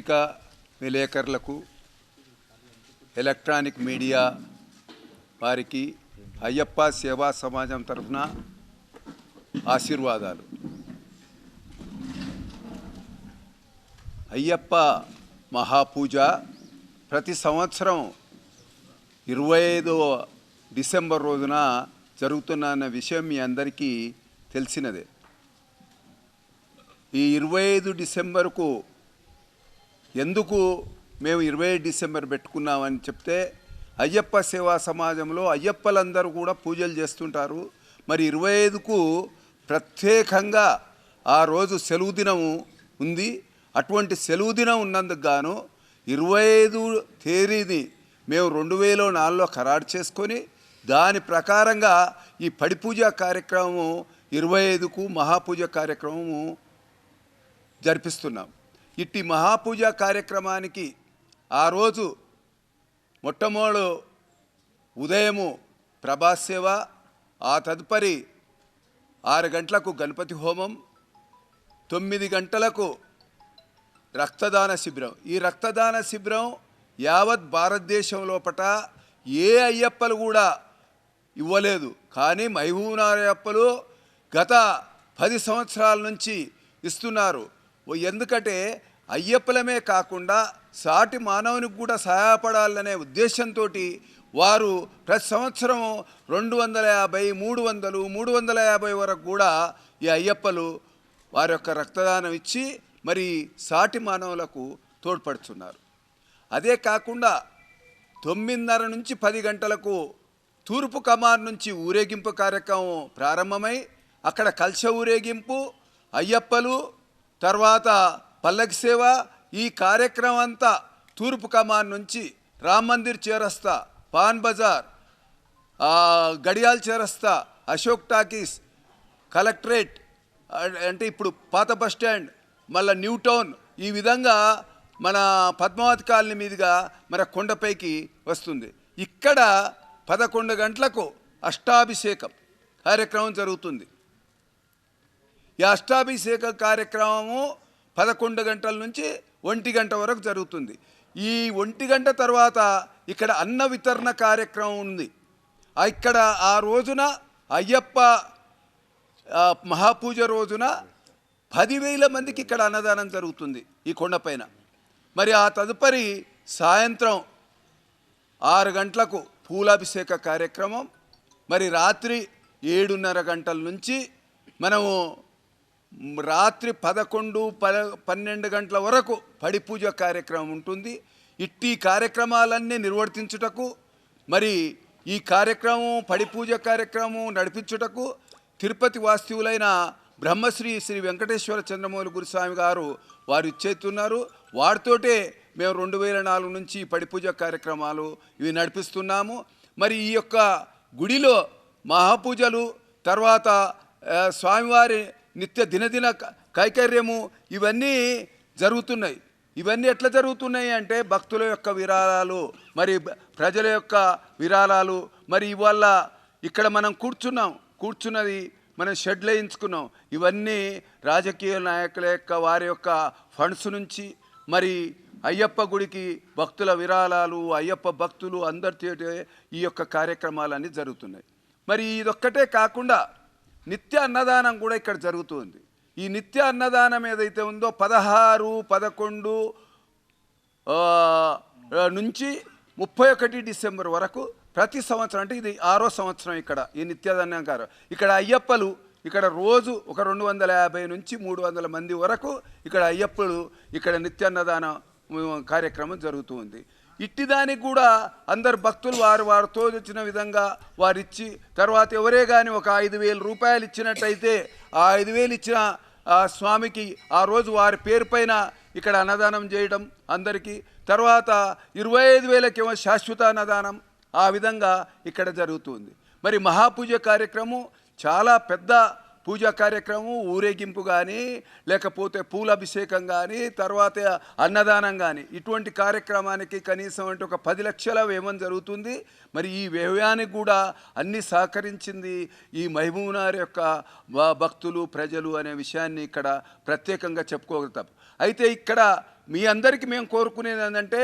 పత్రికా విలేకరులకు electronic media వారికి అయ్యప్ప సేవా సమాజం తరఫున ఆశీర్వాదాలు. అయ్యప్ప మహాపూజ ప్రతి సంవత్సరం ఇరవై ఐదో డిసెంబర్ రోజున జరుగుతున్న విషయం మీ అందరికీ తెలిసినదే. ఈ ఇరవై ఐదు డిసెంబర్కు ఎందుకు మేము ఇరవై డిసెంబర్ పెట్టుకున్నామని చెప్తే అయ్యప్ప సేవా సమాజంలో అయ్యప్పలందరూ కూడా పూజలు చేస్తుంటారు. మరి ఇరవై ఐదుకు ప్రత్యేకంగా ఆ రోజు సెలవు దినం ఉంది. అటువంటి సెలవు దినం ఉన్నందుకు గాను ఇరవై ఐదు తేదీని మేము రెండు వేల నాలుగులో ఖరారు చేసుకొని దాని ప్రకారంగా ఈ పడిపూజ కార్యక్రమము ఇరవై ఐదుకు మహాపూజ కార్యక్రమము జరిపిస్తున్నాం. ఇట్టి మహాపూజ కార్యక్రమానికి ఆ రోజు మొట్టమొదటి ఉదయము ప్రభాస్ సేవ ఆ తదుపరి ఆరు గంటలకు గణపతి హోమం తొమ్మిది గంటలకు రక్తదాన శిబిరం. ఈ రక్తదాన శిబిరం యావత్ భారతదేశం లోపట ఏ అయ్యప్పలు కూడా ఇవ్వలేదు. కానీ మహబూబ్నగర్ గత పది సంవత్సరాల నుంచి ఇస్తున్నారు. ఎందుకంటే అయ్యప్పలమే కాకుండా సాటి మానవునికి కూడా సహాయపడాలనే ఉద్దేశంతో వారు ప్రతి సంవత్సరం రెండు వందల యాభై మూడు వందలు మూడు వందల యాభై వరకు కూడా ఈ అయ్యప్పలు వారి యొక్క రక్తదానం ఇచ్చి మరి సాటి మానవులకు తోడ్పడుతున్నారు. అదే కాకుండా తొమ్మిదిన్నర నుంచి పది గంటలకు తూర్పు కమాన్ నుంచి ఊరేగింపు కార్యక్రమం ప్రారంభమై అక్కడ కలశ ఊరేగింపు అయ్యప్పలు తర్వాత పల్లకి సేవ ఈ కార్యక్రమం అంతా తూర్పు కమాన్ నుంచి రామ్ మందిర్ చేరస్తా పాన్ బజార్ గడియాల్ చేరస్తా అశోక్ టాకీస్ కలెక్టరేట్ అంటే ఇప్పుడు పాత బస్ స్టాండ్ మళ్ళీ న్యూ టౌన్ ఈ విధంగా మన పద్మావతి కాలనీ మీదుగా మన కొండపైకి వస్తుంది. ఇక్కడ పదకొండు గంటలకు అష్టాభిషేకం కార్యక్రమం జరుగుతుంది. ఈ అష్టాభిషేక కార్యక్రమము పదకొండు గంటల నుంచి ఒంటి గంట వరకు జరుగుతుంది. ఈ ఒంటి గంట తర్వాత ఇక్కడ అన్న వితరణ కార్యక్రమం ఉంది. ఇక్కడ ఆ రోజున అయ్యప్ప మహాపూజ రోజున పదివేల మందికి ఇక్కడ అన్నదానం జరుగుతుంది ఈ కొండపైన మరి ఆ తదుపరి సాయంత్రం ఆరు గంటలకు పూలాభిషేక కార్యక్రమం. మరి రాత్రి ఏడున్నర గంటల నుంచి మనము రాత్రి పదకొండు పద పన్నెండు గంటల వరకు పడి పూజ కార్యక్రమం ఉంటుంది. ఇట్టి కార్యక్రమాలన్నీ నిర్వర్తించుటకు మరి ఈ కార్యక్రమం పడి పూజ కార్యక్రమం నడిపించుటకు తిరుపతి వాస్తువులైన బ్రహ్మశ్రీ శ్రీ వెంకటేశ్వర చంద్రమౌళి గురుస్వామి గారు వారు ఇచ్చేస్తున్నారు వారితోటే మేము రెండు వేల నాలుగు నుంచి ఈ పడి పూజ కార్యక్రమాలు ఇవి నడిపిస్తున్నాము. మరి ఈ యొక్క గుడిలో మహాపూజలు తర్వాత స్వామివారి నిత్య దినదిన కైకర్యము ఇవన్నీ జరుగుతున్నాయి. ఇవన్నీ ఎట్లా జరుగుతున్నాయి అంటే భక్తుల యొక్క విరాళాలు మరి ప్రజల యొక్క విరాళాలు మరి ఇవాళ ఇక్కడ మనం కూర్చున్నాం. కూర్చున్నది మనం షెడ్లు వేయించుకున్నాం ఇవన్నీ రాజకీయ నాయకుల యొక్క వారి యొక్క ఫండ్స్ నుంచి మరి అయ్యప్ప గుడికి భక్తుల విరాళాలు అయ్యప్ప భక్తులు అందరితో ఈ యొక్క కార్యక్రమాలన్నీ జరుగుతున్నాయి. మరి ఇదొక్కటే కాకుండా నిత్య అన్నదానం కూడా ఇక్కడ జరుగుతుంది. ఈ నిత్య అన్నదానం ఏదైతే ఉందో పదహారు పదకొండు నుంచి ముప్పై ఒకటి డిసెంబర్ వరకు ప్రతి సంవత్సరం అంటే ఇది ఆరో సంవత్సరం ఇక్కడ ఈ నిత్యాదన్నం గారు ఇక్కడ అయ్యప్పలు ఇక్కడ రోజు ఒక రెండు వందల యాభై నుంచి మూడు వందల మంది వరకు ఇక్కడ అయ్యప్పలు ఇక్కడ నిత్యాన్నదాన కార్యక్రమం జరుగుతూ ఉంది. ఇట్టి దానికి కూడా అందరు భక్తులు వారు వారు వచ్చిన విధంగా వారిచ్చి తర్వాత ఎవరే కానీ ఒక ఐదు వేల రూపాయలు ఇచ్చినట్టయితే ఆ ఐదు వేలు ఇచ్చిన ఆ స్వామికి ఆ రోజు వారి పేరు పైన ఇక్కడ అన్నదానం చేయడం అందరికీ తర్వాత ఇరవై ఐదు వేలకేమో శాశ్వత అన్నదానం ఆ విధంగా ఇక్కడ జరుగుతుంది. మరి మహాపూజ కార్యక్రమం చాలా పెద్ద పూజా కార్యక్రమం ఊరేగింపు కానీ లేకపోతే పూలాభిషేకం కానీ తర్వాత అన్నదానం కానీ ఇటువంటి కార్యక్రమానికి కనీసం అంటే ఒక పది లక్షల వ్యయం జరుగుతుంది. మరి ఈ వ్యయానికి కూడా అన్ని సహకరించింది ఈ మహబూబ్నగర్ యొక్క భక్తులు ప్రజలు అనే విషయాన్ని ఇక్కడ ప్రత్యేకంగా చెప్పుకోగలుగుతాం. అయితే ఇక్కడ మీ అందరికీ మేము కోరుకునేది ఏంటంటే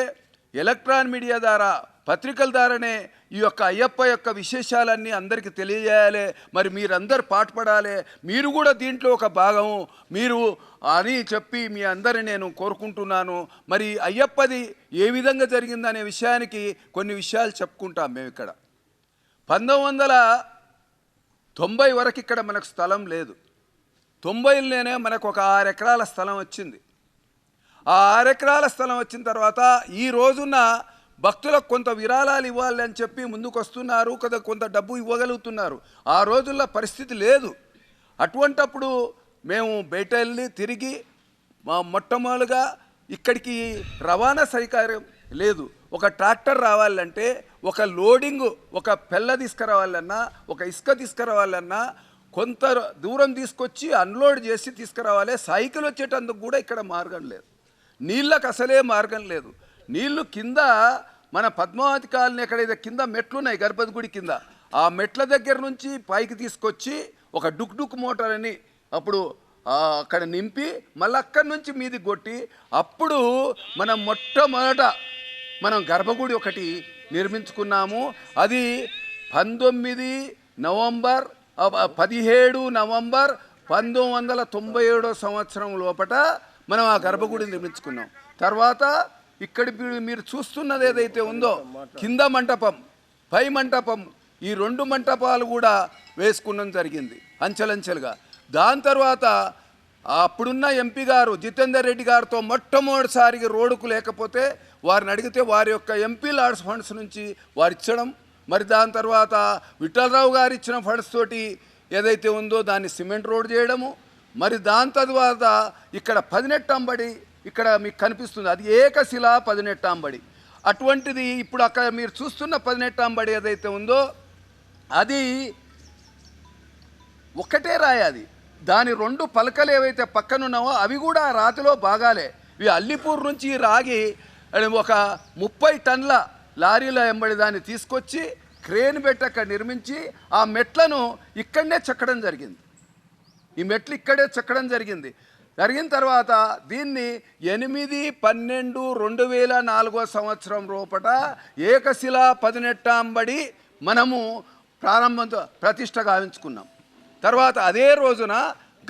ఎలక్ట్రాన్ మీడియా ద్వారా పత్రికల ద్వారానే ఈ యొక్క అయ్యప్ప యొక్క విశేషాలన్నీ అందరికీ తెలియజేయాలి. మరి మీరందరు పాటుపడాలి. మీరు కూడా దీంట్లో ఒక భాగం. మీరు అని చెప్పి మీ అందరిని నేను కోరుకుంటున్నాను. మరి అయ్యప్పది ఏ విధంగా జరిగిందనే విషయానికి కొన్ని విషయాలు చెప్పుకుంటాం మేము ఇక్కడ. పంతొమ్మిది వందల తొంభై వరకు ఇక్కడ మనకు స్థలం లేదు. తొంభైలోనే మనకు ఒక ఆరు ఎకరాల స్థలం వచ్చింది. ఆ ఆరు ఎకరాల స్థలం వచ్చిన తర్వాత ఈ రోజున భక్తులకు కొంత విరాళాలు ఇవ్వాలి అని చెప్పి ముందుకు వస్తున్నారు కదా కొంత డబ్బు ఇవ్వగలుగుతున్నారు. ఆ రోజుల్లో పరిస్థితి లేదు. అటువంటప్పుడు మేము బయట వెళ్ళి తిరిగి మా మొట్టమొదలుగా ఇక్కడికి రవాణా సౌకర్యం లేదు. ఒక ట్రాక్టర్ రావాలంటే ఒక లోడింగ్ ఒక పెళ్ళ తీసుకురావాలన్నా ఒక ఇసుక తీసుకురావాలన్నా కొంత దూరం తీసుకొచ్చి అన్లోడ్ చేసి తీసుకురావాలి. సైకిల్ వచ్చేటందుకు కూడా ఇక్కడ మార్గం లేదు. నీళ్ళకు అసలే మార్గం లేదు. నీళ్ళు కింద మన పద్మావతి కాలనీ ఎక్కడైతే కింద మెట్లు ఉన్నాయి గర్భది గుడి కింద ఆ మెట్ల దగ్గర నుంచి పైకి తీసుకొచ్చి ఒక డుక్ డుక్ మోటార్ అని అప్పుడు అక్కడ నింపి మళ్ళీ అక్కడి నుంచి మీది కొట్టి అప్పుడు మనం మొట్టమొదట మనం గర్భగుడి ఒకటి నిర్మించుకున్నాము. అది పంతొమ్మిది నవంబర్ పదిహేడు నవంబర్ పంతొమ్మిది వందల తొంభై ఏడో సంవత్సరం లోపల మనం ఆ గర్భగుడి నిర్మించుకున్నాం. తర్వాత ఇక్కడ మీరు- మీరు చూస్తున్నది ఏదైతే ఉందో కింద మంటపం పై మంటపం ఈ రెండు మంటపాలు కూడా వేసుకున్నది జరిగింది అంచెలంచెలుగా. దాని తర్వాత అప్పుడున్న ఎంపీ గారు జితేందర్ రెడ్డి గారితో మొట్టమొదటిసారిగా రోడ్డుకు లేకపోతే వారిని అడిగితే వారి యొక్క ఎంపీ లాడ్స్ ఫండ్స్ నుంచి వారు ఇచ్చడం మరి దాని తర్వాత విఠలరావు గారు ఇచ్చిన ఫండ్స్ తోటి ఏదైతే ఉందో దాన్ని సిమెంట్ రోడ్ చేయడము మరి దాని తర్వాత ఇక్కడ పదినెట్టంబడి ఇక్కడ మీకు కనిపిస్తుంది. అది ఏకశిలా పదినెట్టాంబడి అటువంటిది ఇప్పుడు అక్కడ మీరు చూస్తున్న పదినెట్టాంబడి ఏదైతే ఉందో అది ఒక్కటే రాయి అది. దాని రెండు పలకలు ఏవైతే పక్కనున్నావో అవి కూడా ఆ రాతిలో భాగాలే. ఇవి అల్లిపూర్ నుంచి రాగి ఒక ముప్పై టన్ల లారీల ఎంబడి దాన్ని తీసుకొచ్చి క్రేన్ పెట్టి అక్కడ నిర్మించి ఆ మెట్లను ఇక్కడనే చెక్కడం జరిగింది. ఈ మెట్లు ఇక్కడే చెక్కడం జరిగింది. జరిగిన తర్వాత దీన్ని ఎనిమిది పన్నెండు రెండు వేల నాలుగో సంవత్సరం రూపట ఏకశిలా పదినెట్టాంబడి మనము ప్రారంభంతో ప్రతిష్ట గావించుకున్నాం. తర్వాత అదే రోజున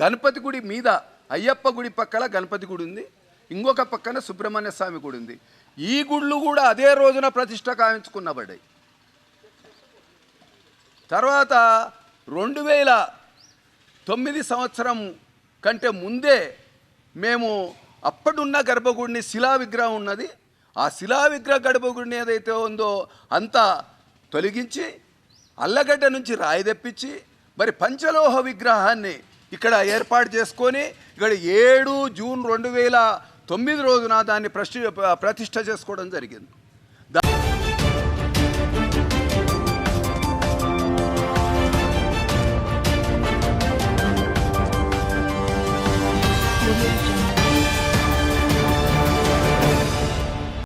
గణపతి గుడి మీద అయ్యప్ప గుడి పక్కన గణపతి గుడి ఉంది. ఇంకొక పక్కన సుబ్రహ్మణ్య స్వామి గుడి ఉంది. ఈ గుళ్ళు కూడా అదే రోజున ప్రతిష్ట గావించుకున్నబడ్డాయి. తర్వాత రెండు వేల తొమ్మిది సంవత్సరం కంటే ముందే మేము అప్పుడున్న గర్భగుడిని శిలా విగ్రహం ఉన్నది. ఆ శిలా విగ్రహ గర్భగుడిని ఏదైతే ఉందో అంతా తొలగించి అల్లగడ్డ నుంచి రాయి తెప్పించి మరి పంచలోహ విగ్రహాన్ని ఇక్కడ ఏర్పాటు చేసుకొని ఇక్కడ ఏడు జూన్ రెండు వేల తొమ్మిది రోజున దాన్ని ప్రశ్న ప్రతిష్ట చేసుకోవడం జరిగింది. దా-